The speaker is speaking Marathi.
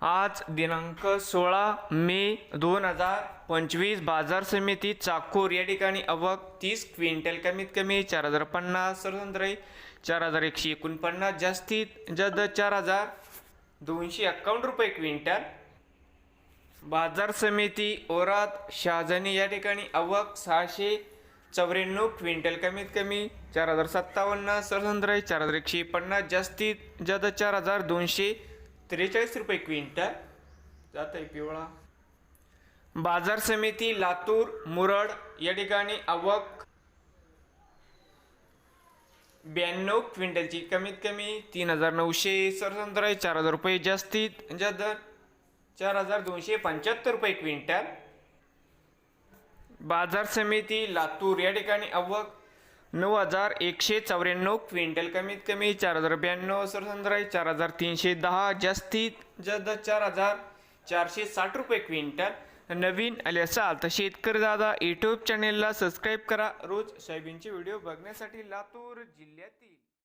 आज दिनांक सोळा मे दोन हजार पंचवीस बाजार समिती चाकूर. या ठिकाणी अवक तीस क्विंटल कमीत कमी चार हजार पन्नास सर्वत्र चार हजार एकशे एकोणपन्नास जास्तीत जास्त चार हजार दोनशे एक्कावन्न रुपये क्विंटल. बाजार समिती ओरात शहाजनी. या ठिकाणी अवक सहाशे चौऱ्याण्णव क्विंटल कमीत कमी चार हजार सत्तावन्न सरसंद्राई चार हजार एकशे पन्नास जास्तीत जास्त चार हजार दोनशे त्रेचाळीस रुपये क्विंटल. जात आहे पिवळा. बाजार समिती लातूर मुरड या ठिकाणी आवक ब्याण्णव क्विंटलची. कमीत कमी तीन हजार नऊशे सरसंत्र चार हजार रुपये जास्तीत दर चार हजार दोनशे पंच्याहत्तर रुपये क्विंटल. बाजार समिती लातूर या ठिकाणी आवक नऊ हजार एकशे चौऱ्याण्णव क्विंटल. कमीत कमी चार हजार ब्याण्णव सरसंद्राई चार हजार तीनशे दहा जास्तीत जास्त चार हजार चारशे साठ रुपये क्विंटल. नवीन आले असाल तर शेतकरी दादा यूट्यूब चॅनेलला सबस्क्राईब करा. रोज सोयाबीनचे व्हिडिओ बघण्यासाठी लातूर जिल्ह्यातील